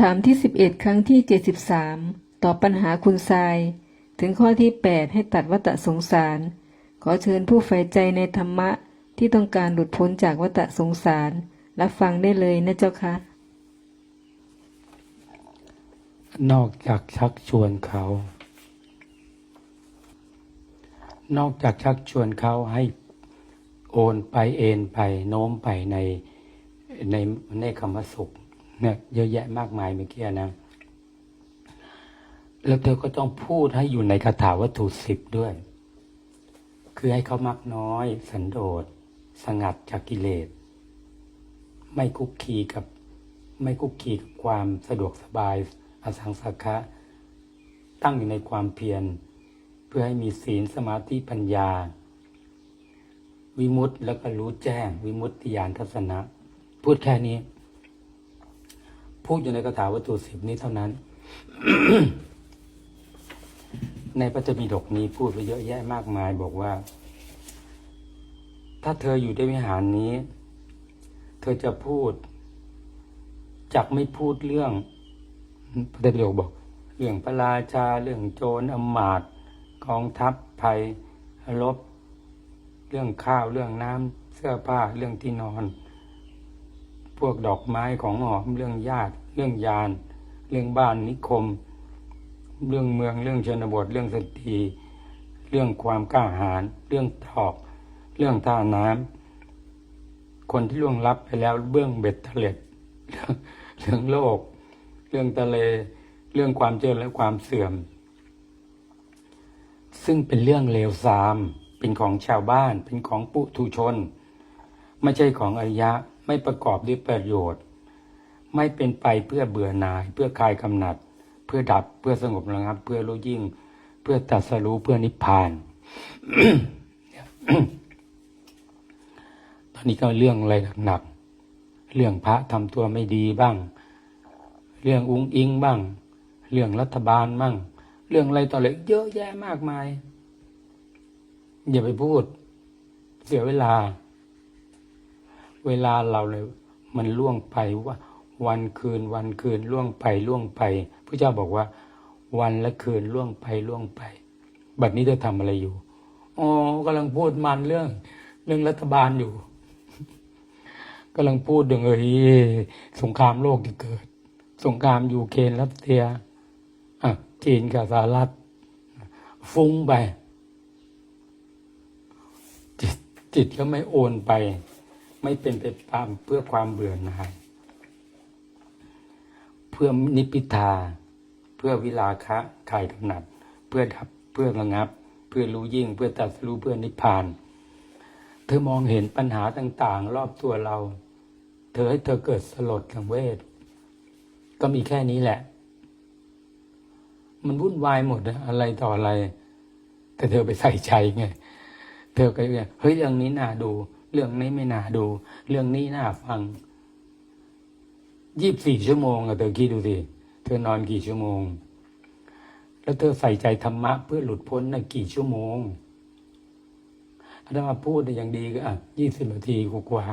ถามที่ 11 ครั้งที่ 73 ตอบปัญหาคุณทราย ถึงข้อที่ 8 ให้ตัดวัฏสงสาร ขอเชิญผู้ใฝ่ใจในธรรมะที่ต้องการหลุดพ้นจากวัฏสงสาร รับฟังได้เลยนะเจ้าคะ นอกจากชักชวนเขา นอกจากชักชวนเขาให้โอนไปเอ็นไปโน้มไปในในในคำสุข เนี่ยเยอะแยะมากมายเมื่อกี้นะ แล้วเธอก็ต้องพูดให้อยู่ในคาถาวัตถุสิบด้วย คือให้เขามักน้อย สันโดษ สงัดจากกิเลส ไม่คุกคีกับ ไม่คุกคีกับความสะดวกสบาย อสังสักะตั้งอยู่ในความเพียร เพื่อให้มีศีลสมาธิปัญญา วิมุตติแล้วก็รู้แจ้ง วิมุตติญาณทัศนะ พูดแค่นี้ พูดอยู่ในคาถาวัตถุสิบนี้เท่านั้น ในพระธรรมปิฎกนี้พูดไปเยอะแยะมากมาย บอกว่า ถ้าเธออยู่ในวิหารนี้ เธอจะพูดจักไม่พูดเรื่องพระเดชประโยคบอก เรื่องพระราชา เรื่องโจรอำมาต์กองทัพภัยรบเรื่องข้าวเรื่องน้ำเสื้อผ้าเรื่องที่นอน พวกดอกไม้ของหอมเรื่องญาติ เรื่องยาน เรื่องบ้านนิคม เรื่องเมืองเรื่องชนบท เรื่องสตรีเรื่องความกล้าหาญเรื่องตอก เรื่องท่าน้ำคนที่ล่วงลับไปแล้วเบื้องเบ็ดเถล็ดเรื่องโลก เรื่องทะเล เรื่องความเจริญและความเสื่อม ซึ่งเป็นเรื่องเลวทราม เป็นของชาวบ้าน เป็นของปุถุชน ไม่ใช่ของอริยะ ไม่ประกอบด้วยประโยชน์ ไม่เป็นไปเพื่อเบื่อหน่าย เพื่อคลายกำหนัด เพื่อดับเพื่อสงบระงับ เพื่อรู้ยิ่ง เพื่อตัสรู้เพื่อนิพพานตอนนี้ก็เรื่องอะไรหนักเรื่องพระทำตัวไม่ดีบ้าง เรื่องอุ้งอิงบ้าง เรื่องรัฐบาลบ้าง เรื่องอะไรต่ออะไรเยอะแยะมากมาย อย่าไปพูด เสียเวลา เวลาเราเลย มันล่วงไปว่า วันคืนวันคืนล่วงไปล่วงไปพระเจ้าบอกว่า วันและคืนล่วงไปล่วงไป บัดนี้เธอทำอะไรอยู่อ๋อกำลังพูดมันเรื่อง เรื่องรัฐบาลอยู่กำลังพูดถึงเอ้ยสงครามโลกที่เกิด สงครามยูเครนรัสเซียอะจีนกับสหรัฐฟุ้งไปจิตจิตก็ไม่โอนไป ไม่เป็นไปตามเพื่อความเบื่อหน่าย พื่อนิพพิทา เพื่อวิลาคะคลายกำหนัด เพื่อดับเพื่อระงับ เพื่อรู้ยิ่ง เพื่อตรัสรู้เพื่อนิพพาน เธอมองเห็นปัญหาต่างๆ รอบตัวเรา เธอให้เธอเกิดสลดสังเวชก็มีแค่นี้แหละ มันวุ่นวายหมดอะไรต่ออะไร แต่เธอไปใส่ใจไงเธอก็เนี่ยเฮ้ยเรื่องนี้น่าดู เรื่องนี้ไม่น่าดู เรื่องนี้น่าฟัง ยี่บสี่ชั่วโมงอะเธอคิดดูสิ เธอนอนกี่ชั่วโมง แล้วเธอใส่ใจธรรมะเพื่อหลุดพ้นนะกี่ชั่วโมงถ้ามาพูดอย่างดีก็อะยี่สิบนาทีกว่า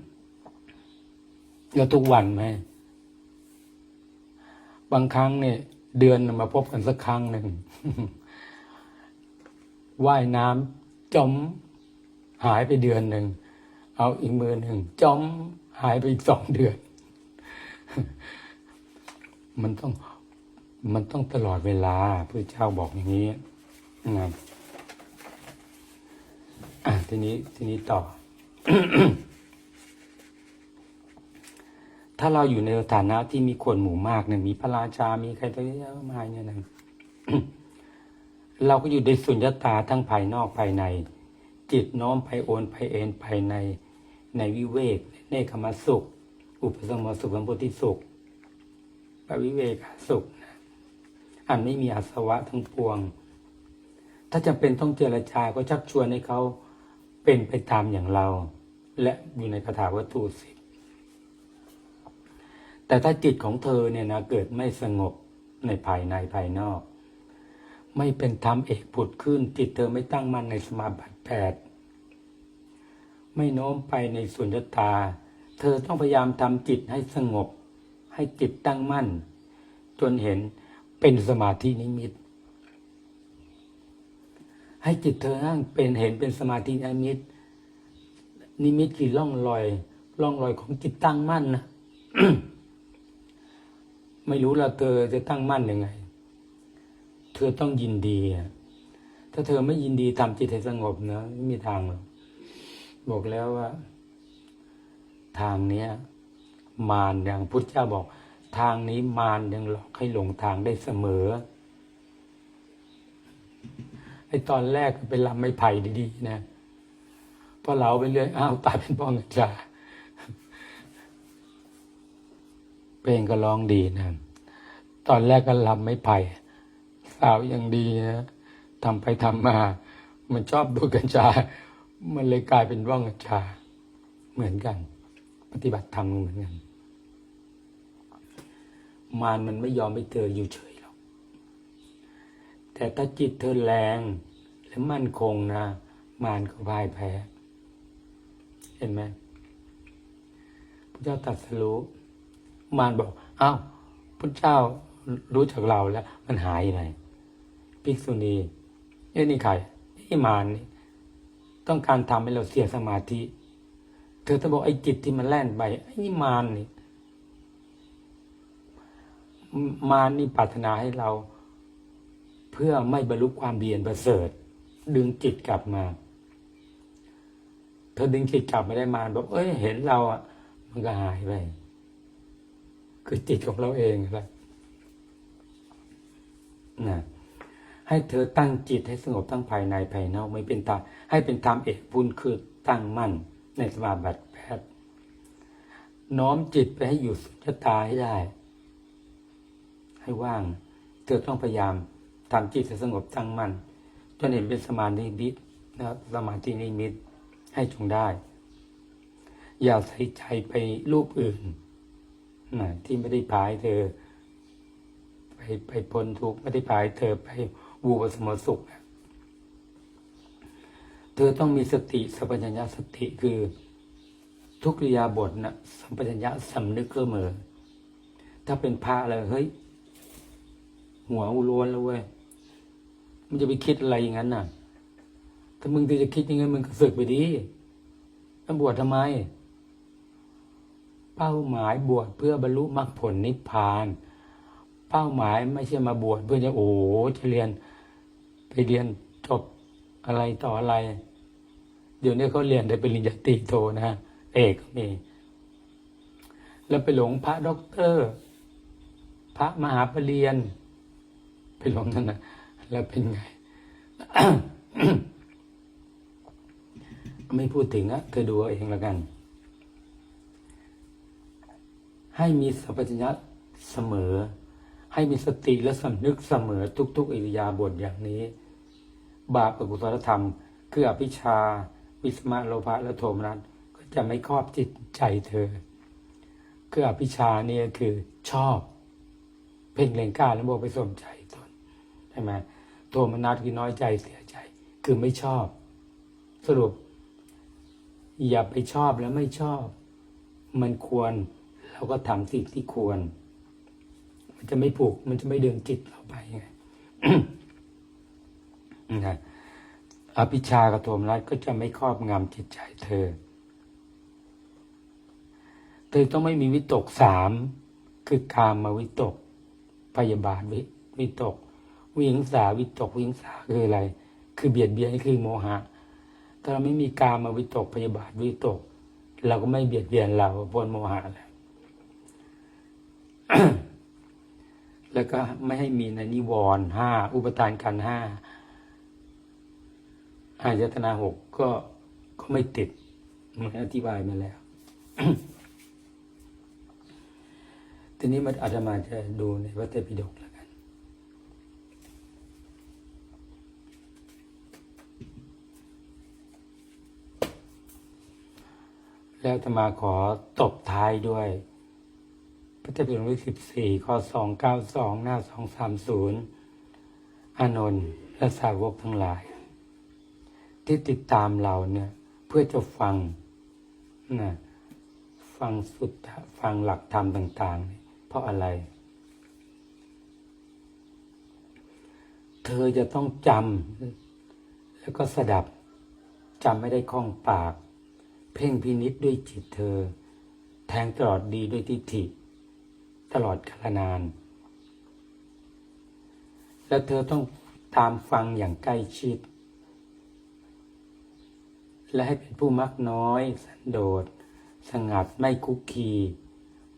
ๆแล้วทุกวันไหม บางครั้งเนี่ย เดือนมาพบกันสักครั้งหนึ่งว่ายน้ำจม หายไปเดือนหนึ่ง เอาอีกมือหนึ่งจมหายไปอีกสองเดือน มันต้อง มันต้องตลอดเวลาพระเจ้าบอกอย่างนี้นะอะทีนี้ทีนี้ต่อ ถ้าเราอยู่ในฐานะที่มีคนหมู่มากเนี่ยมีพระราชา มีใครตัวเยอะมากเนี่ยนะเราก็อยู่ในสุญญตาทั้งภายนอกภายใน จิตน้อมไปโอนไปเอ็นภายในในวิเวกในคมสุข อุปสมบทสุขสัมปติสุขปวิเวกสุข อันไม่มีอาสวะทั้งปวง ถ้าจำเป็นต้องเจรจาก็ชักชวนให้เขาเป็นไปตามอย่างเรา และอยู่ในคาถาวัตถุสิบแต่ถ้าจิตของเธอเนี่ยนะเกิดไม่สงบในภายในภายนอก ไม่เป็นธรรมเอกผุดขึ้น จิตเธอไม่ตั้งมั่นในสมาบัติแปดไม่โน้มไปในสุญญตา เธอต้องพยายามทำจิตให้สงบ ให้จิตตั้งมั่น จนเห็นเป็นสมาธินิมิต ให้จิตเธอนั่งเป็นเห็นเป็นสมาธินิมิต นิมิตคือล่องรอยล่องรอยของจิตตั้งมั่นนะไม่รู้ละเธอจะตั้งมั่นยังไง เธอต้องยินดีถ้าเธอไม่ยินดีทำจิตให้สงบนะไม่มีทางหรอกบอกแล้วว่า ทางเนี้ยมารอย่างพุทธเจ้าบอก ทางนี้มารยังหลอกให้หลงทางได้เสมอไอ้ตอนแรกเป็นลำไม่ไผ่ดีๆนะพอเราไปเรื่อยอ้าวตายเป็นป้องกันจาเพลงก็ร้องดีนะตอนแรกก็ลำไม่ไผ่สาวยังดีนะทำไปทำมา มันชอบดูกัญชา มันเลยกลายเป็นว่องกัญชาเหมือนกัน ฏิบัติธรรมเหมือนกัน มารมันไม่ยอมให้เธออยู่เฉยหรอก แต่ถ้าจิตเธอแรงและมั่นคงนะ มารก็พ่ายแพ้ เห็นไหมพระเจ้าตรัสรู้มารบอกเอ้าพระเจ้ารู้จักเราแล้ว มันหายไปภิกษุณีเอ้ยนี่ใครนี่มารนี่ต้องการทำให้เราเสียสมาธิ เธอจะบอกไอ้จิตที่มันแล่นไปไอ้นิมารนี่มารนี่ปรารถนาให้เรา เพื่อไม่บรรลุความเรียนประเสริฐ ดึงจิตกลับมาเธอดึงจิตกลับไม่ได้มารบอกเอ้ยเห็นเราอะ มันก็หายไปคือจิตของเราเองแหละนะให้เธอตั้งจิตให้สงบตั้งภายในภายนอกไม่เป็นตาให้เป็นธรรมเอกบุญคือตั้งมั่น ในสมาบัติแพทย์น้อมจิตไปให้อยู่สุญญตาให้ได้ ให้ว่าง เธอต้องพยายามทำจิตให้สงบตั้งมั่นจนเห็นเป็นสมาธินิมิตนะครับสมาธินิมิตให้จงได้ อย่าใส่ใจไปรูปอื่นนะที่ไม่ได้พายเธอ ไปไปพ้นทุกข์ไม่ได้พายเธอไปวูบสมสุขนะ เธอต้องมีสติสัมปชัญญะสติคือ ทุกริยาบทนะสัมปชัญญะสำนึกเสมอถ้าเป็นพระเลยเฮ้ย หัวอุลวนแล้วเว้ยมันจะไปคิดอะไรอย่างนั้นน่ะ ถ้ามึงจะคิดอย่างนั้นมึงก็สึกไปดีแล้วบวชทำไม เป้าหมายบวชเพื่อบรรลุมรรคผลนิพพาน เป้าหมายไม่ใช่มาบวชเพื่อจะโอ้จะเรียนไปเรียนจบอะไรต่ออะไร เดี๋ยวนี้เขาเรียนได้เป็นปริญญาตรีโทนะ เอกมี แล้วไปหลงพระด็อกเตอร์ พระมหาปรริญญาไปหลงนั่นนะแล้วเป็นไง ไม่พูดถึงอะเธอดูเองล้วกัน ให้มีสัพพัญญะเสมอ ให้มีสติและสำนึกเสมอทุก ๆ อิริยาบถอย่างนี้ บาปอกุศลธรรม คืออภิชา วิสมาโลภะและโทมนัสก็จะไม่ครอบจิตใจเธอ คืออภิชาเนี่ยคือชอบ เพ่งเล็งกล้าแล้วบไปสนใจตนใช่ไหมโทมนัสคือน้อยใจเสียใจ คือไม่ชอบ สรุป อย่าไปชอบแล้วไม่ชอบ มันควรเราก็ทำสิ่งที่ควร มันจะไม่ผูก มันจะไม่ดึงจิตเราไปไงนะ อภิชากับโทมนัสก็จะไม่ครอบงำจิตใจเธอ เธอต้องไม่มีวิตกสามคือกามมาวิตก พยาบาทวิวิตก วิหิงสาวิตกวิหิงสาคืออะไร คือเบียดเบียนคือโมหะ ถ้าเราไม่มีกามมาวิตก พยาบาทวิตก เราก็ไม่เบียดเบียนเราพ้นโมหะแล้วแล้วก็ไม่ให้มีในนิวรณ์ห้าอุปทานกันห้า อายตนาหกก็ก็ไม่ติดมันอธิบายมาแล้ว ทีนี้มันอาจจะมาจะดูในพระเตปิฎกแล้วกัน แล้วจะมาขอตบท้ายด้วยพระเจ้าเป็นที่สิบสี่ข้อสองเก้าสองหน้าสองสามศูนย์อานนท์และสาวกทั้งหลาย ที่ติดตามเราเนี่ย เพื่อจะฟังนะฟังสุดฟังหลักธรรมต่าง ๆ เพราะอะไร เธอจะต้องจำแล้วก็สดับจำไม่ได้คล่องปาก เพ่งพินิษด้วยจิตเธอ แทงตลอดดีด้วยทิฏฐิ ตลอดกาลนาน และเธอต้องตามฟังอย่างใกล้ชิด และให้เป็นผู้มักน้อย สันโดษ สงัดไม่คุกคี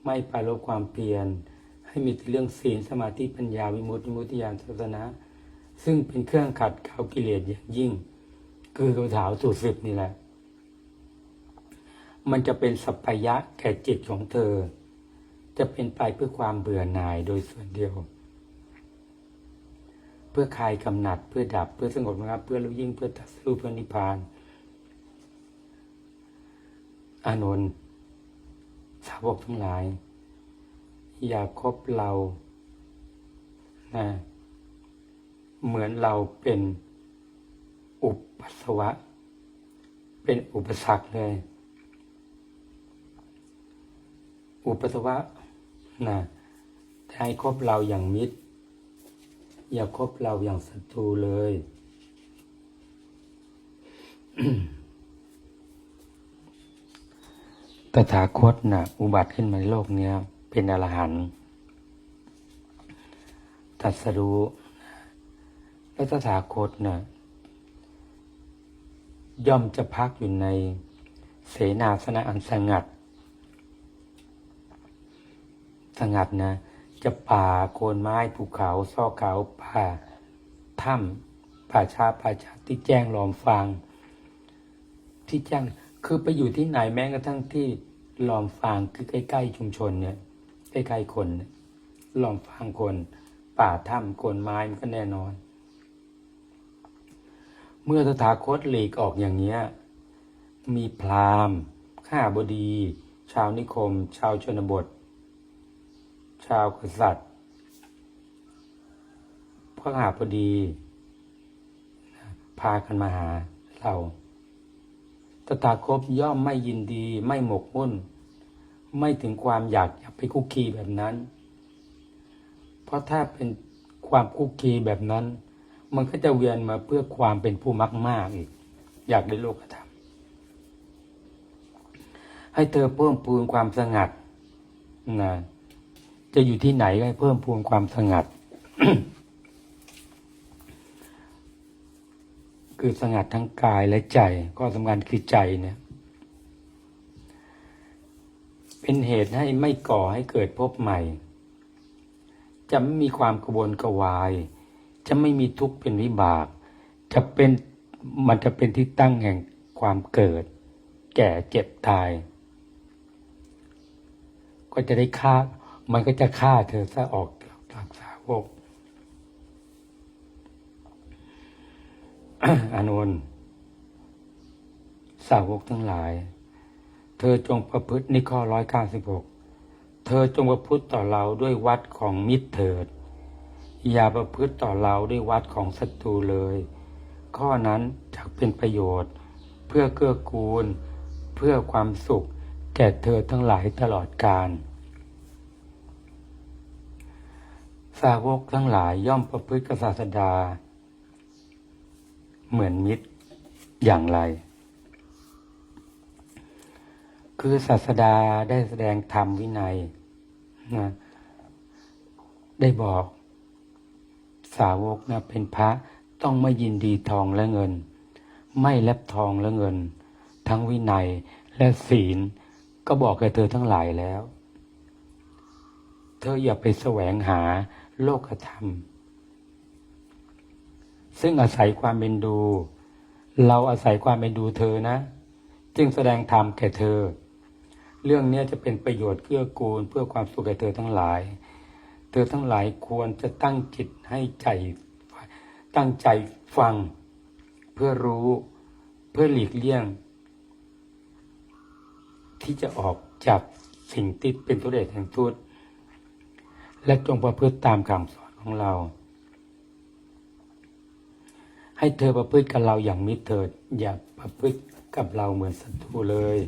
ไม่ปรารบความเพียรให้มีเรื่องศีลสมาธิปัญญาวิมุตติมุตติญาณศาสนะซึ่งเป็นเครื่องขัดเกลากิเลสอย่างยิ่ง คือกระถาวสูตรสิบนี่แหละ มันจะเป็นสัพพยะแก่จิตของเธอ จะเป็นไปเพื่อความเบื่อหน่ายโดยส่วนเดียว เพื่อคลายกำหนัดเพื่อดับเพื่อสงบระงับเพื่อรู้ยิ่งเพื่อตัดสู้เพื่อนิพพาน อานนท์สาวกทั้งหลาย อย่าคบเรานะเหมือนเราเป็นอุปสวะ เป็นอุปสรรคเลย อุปสวะนะแต่ให้คบเราอย่างมิตร อย่าคบเราอย่างศัตรูเลย ตถาคตนะ่ะอุบัติขึ้นมาในโลกเนี้ย เป็นอรหันต์ตัสรู้แล้วตถาคตนะ่ะย่อมจะพักอยู่ในเสนาสนะอันสงัด สงัดนะ จะป่าโคนไม้ภูเขาซอกเขาป่าถ้ำป่าชาป่าชาที่แจ้งลอมฟางที่แจ้ง คือไปอยู่ที่ไหนแม้กระทั่งที่ลอมฟางคือใกล้ ๆ ชุมชนเนี่ยใกล้ๆคนลอมฟางคน ป่าถ้ำคนไม้มันก็แน่นอน เมื่อตถาคตหลีกออกอย่างเนี้ยมีพราหมณ์ข้าบดี ชาวนิคม ชาวชนบท ชาวกษัตริย์พระหาบดี พากันมาหาเรา ตถาคตย่อมไม่ยินดีไม่หมกมุ่น ไม่ถึงความอยากอยากไปคุกคีแบบนั้น เพราะถ้าเป็นความคุกคีแบบนั้น มันก็จะเวียนมาเพื่อความเป็นผู้มักมากอีก อยากได้โลกธรรมให้เธอเพิ่มพูนความสงัดนะจะอยู่ที่ไหนก็ให้เพิ่มพูนความสงัด คือสงัดทั้งกายและใจ ก็สำคัญคือใจเนี่ย เป็นเหตุให้ไม่ก่อให้เกิดพบใหม่ จะไม่มีความกระวนกระวาย จะไม่มีทุกข์เป็นวิบาก จะเป็นมันจะเป็นที่ตั้งแห่งความเกิด แก่เจ็บตาย ก็จะได้ฆ่า มันก็จะฆ่าเธอซะออกจากสาวก อานนท์สาวกทั้งหลาย เธอจงประพฤติในข้อร้อยเก้าสิบหกเธอจงประพฤติต่อเราด้วยวัดของมิตรเถิด อย่าประพฤติต่อเราด้วยวัดของศัตรูเลย ข้อนั้นจะเป็นประโยชน์ เพื่อเกื้อกูล เพื่อความสุข แก่เธอทั้งหลายตลอดกาลสาวกทั้งหลายย่อมประพฤติกบศาสดา เหมือนมิตรอย่างไร คือศาสดาได้แสดงธรรมวินัยนะได้บอกสาวกนะเป็นพระต้องไม่ยินดีทองและเงิน ไม่แลบทองและเงิน ทั้งวินัยและศีล ก็บอกแกเธอทั้งหลายแล้ว เธออย่าไปแสวงหาโลกธรรม ซึ่งอาศัยความเป็นดู เราอาศัยความเป็นดูเธอนะ จึงแสดงธรรมแก่เธอ เรื่องนี้จะเป็นประโยชน์เกื้อกูลเพื่อความสุขแก่เธอทั้งหลาย เธอทั้งหลายควรจะตั้งจิตให้ใจตั้งใจฟัง เพื่อรู้เพื่อหลีกเลี่ยง ที่จะออกจากสิ่งที่เป็นทุเรศแห่งทุตและจงประพฤติตามคำสอนของเรา ให้เธอประพฤติกับเราอย่างมิตรเถิด อย่าประพฤติกับเราเหมือนศัตรูเลย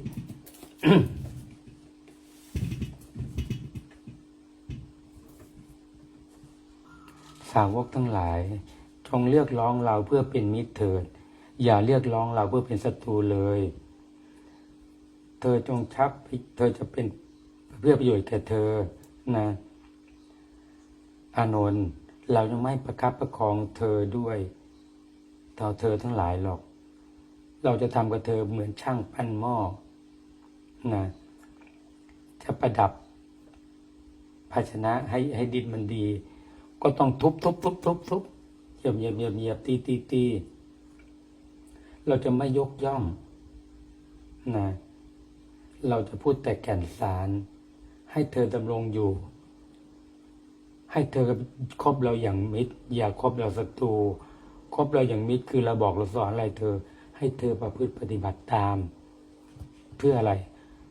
สาวกทั้งหลาย จงเรียกร้องเราเพื่อเป็นมิตรเถิด อย่าเรียกร้องเราเพื่อเป็นศัตรูเลย เธอจงชักเธอจะเป็นเพื่อประโยชน์แก่เธอนะอานนท์เรายังไม่ประคับประคองเธอด้วย ต่อเธอทั้งหลายหรอก เราจะทำกับเธอเหมือนช่างปั้นหม้อนะจะประดับภาชนะให้ให้ดินมันดี ก็ต้องทุบทุบทุบทุบทุบเหยียบเหยียบเหยียบเหยียบตีตีตีเราจะไม่ยกย่องนะเราจะพูดแต่แก่นสาร ให้เธอดำรงอยู่ ให้เธอคบเราอย่างมิตร อย่าคบเราศัตรู คบเราอย่างมิตรคือเราบอกเราสอนอะไรเธอ ให้เธอประพฤติปฏิบัติตาม เพื่ออะไร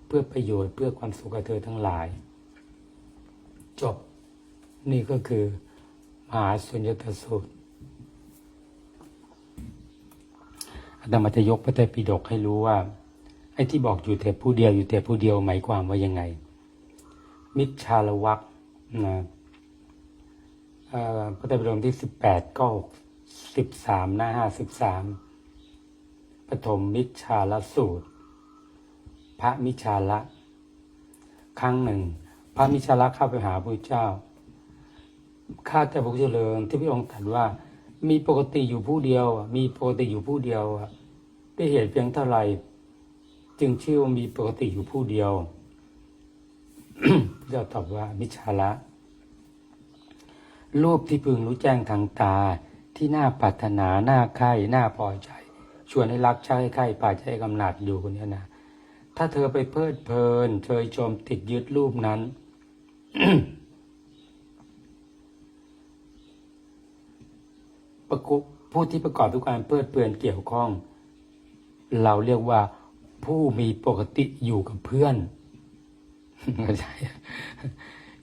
เพื่อประโยชน์เพื่อความสุขกับเธอทั้งหลาย จบนี่ก็คือ มหาสุญญตสูตรอาตมาจะยกพระไตรปิฎกให้รู้ว่า ไอ้ที่บอกอยู่แต่ผู้เดียวอยู่แต่ผู้เดียวหมายความว่ายังไง มิจฉาละวักนะพระไตรปิฎกที่สิบแปดก็ สิบสามหน้าห้าสิบสามปฐมมิจฉาละสูตร พระมิจฉาละ ครั้งหนึ่ง พระมิจฉาละเข้าไปหาพระเจ้า ข้าแต่พระเจริญที่พระองค์ตรัสว่า มีปกติอยู่ผู้เดียว มีปกติอยู่ผู้เดียวได้เหตุเพียงเท่าไหร่จึงชื่อว่ามีปกติอยู่ผู้เดียวพระเจ้าตอบว่ามิจฉาละรูปที่พึงรู้แจ้งทางตา ที่น่าปรารถนาน่าใคร่น่าพอใจ ชวนให้รักใช้ใคร่ป่าใจกำหนัดอยู่คนนี้นะถ้าเธอไปเพลิดเพลินเชยชมติดยึดรูปนั้นประกอบผู้ที่ประกอบด้วยการเพลิดเพลินเกี่ยวข้อง เราเรียกว่าผู้มีปกติอยู่กับเพื่อนไม่ใช่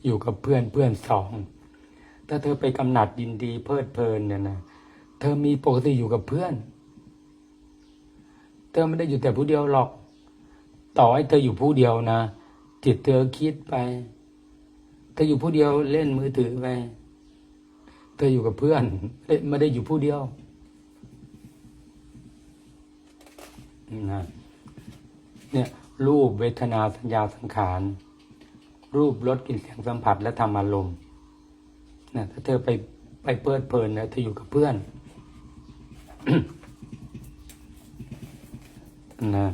อยู่กับเพื่อนเพื่อนสอง ถ้าเธอไปกำหนัดยินดีเพลิดเพลินเนี่ยนะเธอมีปกติอยู่กับเพื่อน เธอไม่ได้อยู่แต่ผู้เดียวหรอก ต่อให้เธออยู่ผู้เดียวนะจิตเธอคิดไป เธออยู่ผู้เดียวเล่นมือถือไปเธออยู่กับเพื่อนไม่ได้อยู่ผู้เดียวนะเนี่ยรูปเวทนาสัญญาสังขาร รูปรสกลิ่นเสียงสัมผัสและธรรมอารมณ์ นะถ้าเธอไปไปเพลิดเพลินนะเธออยู่กับเพื่อนนะ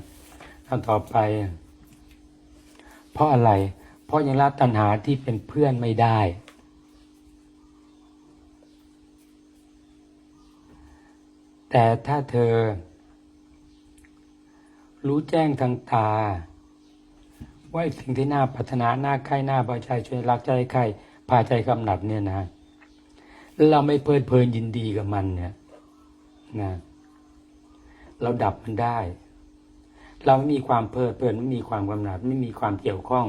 เอาต่อไป เพราะอะไร เพราะยังละตัณหาที่เป็นเพื่อนไม่ได้ แต่ถ้าเธอ รู้แจ้งทางตา ว่าไอ้สิ่งที่น่าปรารถนา น่าใคร่น่าพอใจช่วยรักใจใคร พาใจกำหนัดเนี่ยนะเราไม่เพลิดเพลินยินดีกับมันเนี่ยนะเราดับมันได้ เราไม่มีความเพลิดเพลินไม่มีความกำหนัด ไม่มีความเกี่ยวข้อง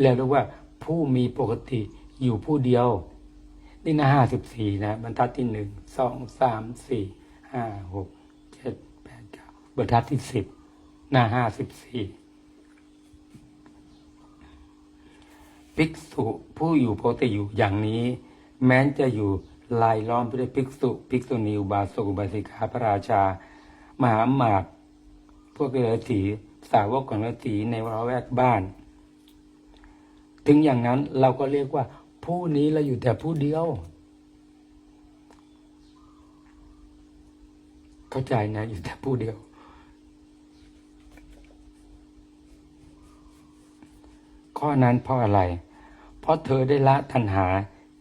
แล้วเรียกว่าผู้มีปกติอยู่ผู้เดียว นี่นะห้าสิบสี่นะ บรรทัดที่หนึ่งสองสามสี่ห้าหกเจ็ดแปดเก้าบรรทัดที่สิบหน้าห้าสิบสี่ ภิกษุผู้อยู่ปกติอยู่อย่างนี้ แม้จะอยู่ลายล้อมไปด้วยภิกษุภิกษุณีอุบาสกอุบาสิกาพระราชา มหาหมาตย์พวกเรือสีสาวกของเรือสีในละแวกบ้าน ถึงอย่างนั้นเราก็เรียกว่า ผู้นี้เราอยู่แต่ผู้เดียว เข้าใจนะอยู่แต่ผู้เดียว ข้อนั้นเพราะอะไร ราะเธอได้ละตัณหา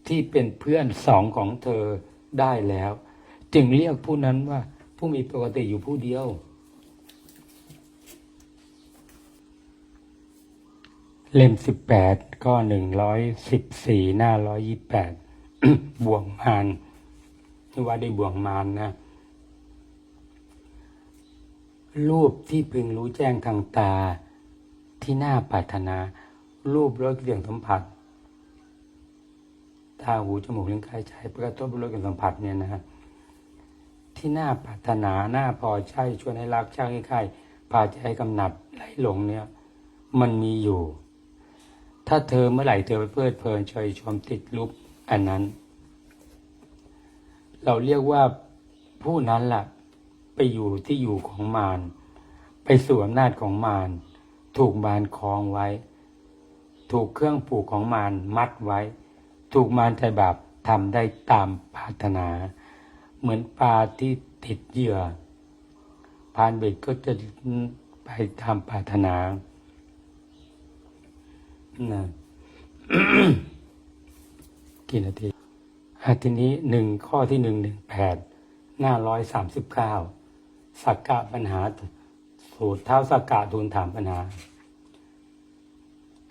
ที่เป็นเพื่อนสองของเธอได้แล้ว จึงเรียกผู้นั้นว่าผู้มีปกติอยู่ผู้เดียว เล่มสิบแปดก็หนึ่งร้อยสิบสี่หน้าร้อยยี่แปดบ่วงมารที่ว่าได้บ่วงมารนะรูปที่พึงรู้แจ้งทางตาที่น่าปรารถนา รูปรสเสียงสัมผัส ตาหูจมูกลิ้นกายใจประกอบรสกับสัมผัสเนี่ยนะฮะที่น่าปรารถนาน่าพอใจชวนให้รักชักให้ใครพาใจให้กำหนัดไหลหลงเนี่ย มันมีอยู่ ถ้าเธอเมื่อไหร่เธอไปเพลิดเพลินเชยชมติดรูปอันนั้น เราเรียกว่าผู้นั้นล่ะ ไปอยู่ที่อยู่ของมารไปสู่อำนาจของมารถูกมารคล้องไว้ ถูกเครื่องผูกของมารมัดไว้ ถูกมารใจบาปทำได้ตามปรารถนา เหมือนปลาที่ติดเหยื่อพานเบ็ดก็จะไปตามปรารถนานะกี่นาทีทีนี้หนึ่งข้อที่หนึ่งหนึ่งแปดหน้าร้อยสามสิบเก้าสักกะปัญหา สูตรเท้าสักกะทูลถามปัญหา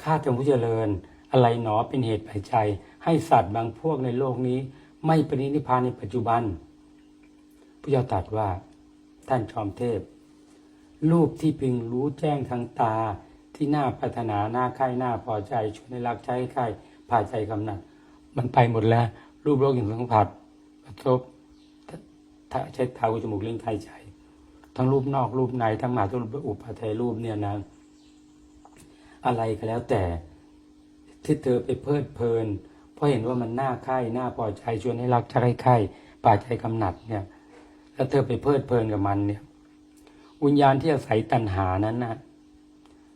ข้าแต่ผู้เจริญ อะไรหนอเป็นเหตุปัจจัย ให้สัตว์บางพวกในโลกนี้ ไม่ปรินิพพานในปัจจุบันพระเจ้าตรัสว่าท่านจอมเทพ รูปที่พึงรู้แจ้งทางตาที่น่าปรารถนาหน้าใคร่หน้าพอใจชวนให้รักใจให้ใคร่พาใจกำหนัดมันไปหมดแล้ว รูปโลกอย่างสัมผัสกระทบใช้เท้าจมูกลิ้นกายใจทั้งรูปนอกรูปในทั้งมาทุรูปอุปาทายรูปเนี่ยนะ อะไรก็แล้วแต่ที่เธอไปเพลิดเพลิน เพราะเห็นว่ามันน่าใคร่น่าพอใจชวนให้รักใจให้ใคร่พาใจกำหนัดเนี่ย แล้วเธอไปเพลิดเพลินกับมันเนี่ย วิญญาณที่อาศัยตัณหานั้นนะ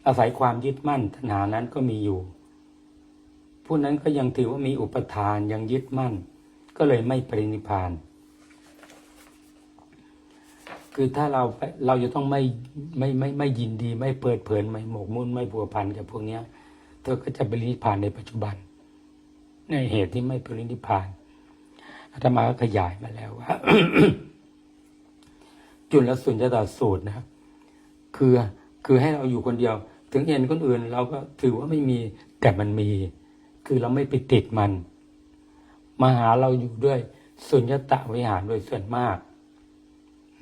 อาศัยความยึดมั่นตัณหานั้นก็มีอยู่ ผู้นั้นก็ยังถือว่ามีอุปทานยังยึดมั่น ก็เลยไม่ปรินิพาน คือถ้าเราเราจะต้องไม่ไม่ไม่ไม่ยินดี ไม่เปิดเผยไม่หมกมุ่นไม่ผัวพันกับพวกเนี้ย เธอก็จะปรินิพานในปัจจุบัน ในเหตุที่ไม่ปรินิพานอาตมาก็ขยายมาแล้วว่าจุลสุญญตาสูตรนะครับ คือคือให้เราอยู่คนเดียว ถึงเห็นคนอื่น เราก็ถือว่าไม่มีแต่มันมี คือเราไม่ไปติดมันมาหาเราอยู่ด้วยสุญญตาวิหารโดยส่วนมาก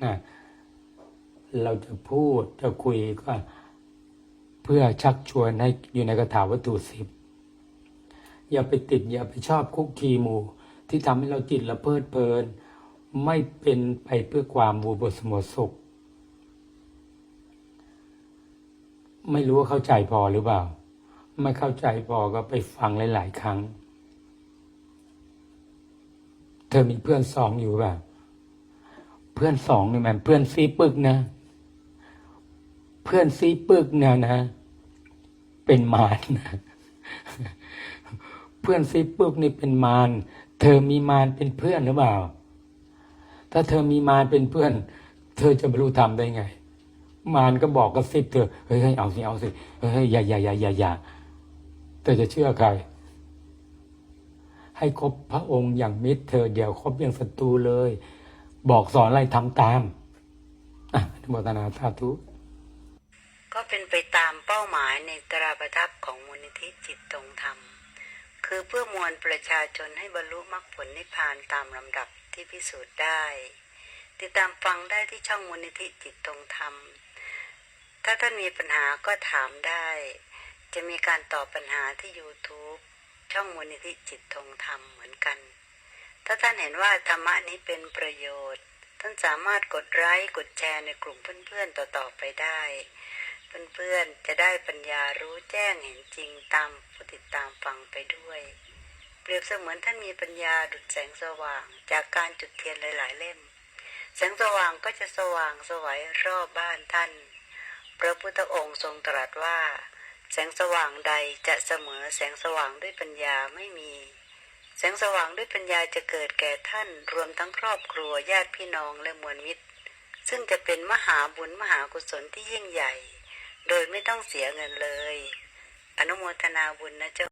นะเราจะพูดจะคุยก็ เพื่อชักชวนให้อยู่ในกระถาวัตถุสิบ อย่าไปติด อย่าไปชอบคุกคีหมู่ ที่ทำให้เราจิตละเพลิดเพลิน ไม่เป็นไปเพื่อความบูบสมสุข ไม่รู้ว่าเข้าใจพอหรือเปล่า ไม่เข้าใจพอก็ไปฟังหลาย ๆ ครั้ง เธอมีเพื่อนสองอยู่เปล่าเพื่อนสองนี่มันเพื่อนซีปึกนะ เพื่อนซีปึกเนี่ยนะ เป็นมารนะ เพื่อนซีปึกนี่เป็นมารเธอมีมารเป็นเพื่อนหรือเปล่า ถ้าเธอมีมารเป็นเพื่อน เธอจะบรรลุธรรมได้ไง มารก็บอกกับซิบเธอเฮ้ยเฮ้ยเอาสิเอาสิเฮ้ยอย่าอย่าอย่าอย่าอย่าเธอจะเชื่อใคร ให้คบพระองค์อย่างมิตร เธอเดี๋ยวคบอย่างศัตรูเลย บอกสอนอะไรทำตามอะอนุโมทนาสาธุก็เป็นไปตามเป้าหมายในตราประทับของมูลนิธิจิตตรงธรรม คือเพื่อมวลประชาชนให้บรรลุมรรคผลนิพพานตามลำดับที่พิสูจน์ได้ ติดตามฟังได้ที่ช่องมูลนิธิจิตตรงธรรม ถ้าท่านมีปัญหาก็ถามได้ จะมีการตอบปัญหาที่ YouTube ช่องมูลนิธิจิตตรงธรรมเหมือนกัน ถ้าท่านเห็นว่าธรรมะนี้เป็นประโยชน์ ท่านสามารถกดไลค์กดแชร์ในกลุ่มเพื่อนๆต่อๆไปได้ เพื่อนๆ จะได้ปัญญารู้แจ้งเห็นจริงตามผู้ติดตามฟังไปด้วย เปรียบเสมือนท่านมีปัญญาดุจแสงสว่างจากการจุดเทียนหลาย ๆ เล่ม แสงสว่างก็จะสว่างสวัยรอบบ้านท่าน พระพุทธองค์ทรงตรัสว่า แสงสว่างใดจะเสมอแสงสว่างด้วยปัญญาไม่มี แสงสว่างด้วยปัญญาจะเกิดแก่ท่าน รวมทั้งครอบครัวญาติพี่น้องและมวลมิตร ซึ่งจะเป็นมหาบุญมหากุศลที่ยิ่งใหญ่ โดยไม่ต้องเสียเงินเลย อนุโมทนาบุญนะเจ้า